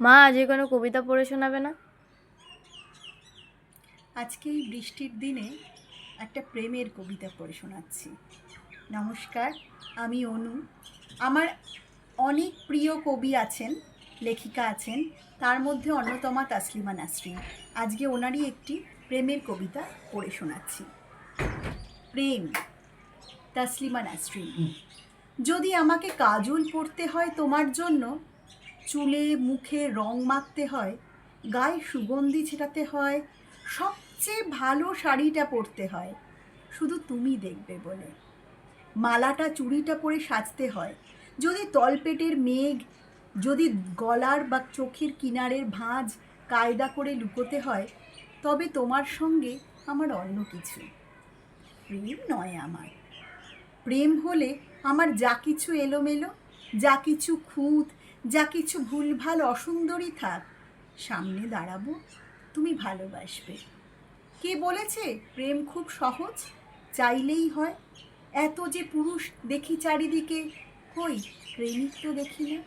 মা আজকে কোনো কবিতা পড়ে শোনাবে না? আজকে এই বৃষ্টির দিনে একটা প্রেমের কবিতা পড়ে শোনাচ্ছি। নমস্কার আমি অনু। আমার অনেক প্রিয় কবি আছেন লেখিকা আছেন তার মধ্যে অন্যতমা তাসলিমা নাসরিন। আজকে ওনারই একটি প্রেমের কবিতা পড়ে শোনাচ্ছি। প্রেম তাসলিমা নাসরিন। যদি আমাকে কাজল পড়তে হয় তোমার জন্য চুলে মুখে রং মাখতে হয়, গায়ে সুগন্ধি ছেটাতে হয়, সবচেয়ে ভালো শাড়িটা পরতে হয়, শুধু তুমি দেখবে বলে। মালাটা চুড়িটা পরে সাজতে হয়, যদি তলপেটের মেঘ, যদি গলার বা চোখের কিনারের ভাঁজ কায়দা করে লুকোতে হয়, তবে তোমার সঙ্গে আমার অন্য কিছু। প্রেম নয় আমার। প্রেম হলে আমার যা কিছু এলোমেলো, যা কিছু খুঁত যা কিছু ভুলভাল অসুন্দরই থাক, সামনে দাঁড়াবো, তুমি ভালোবাসবে। কে বলেছে প্রেম খুব সহজ? চাইলেই হয়। এত যে পুরুষ দেখি চারিদিকে, কই প্রেমিক তো দেখি না।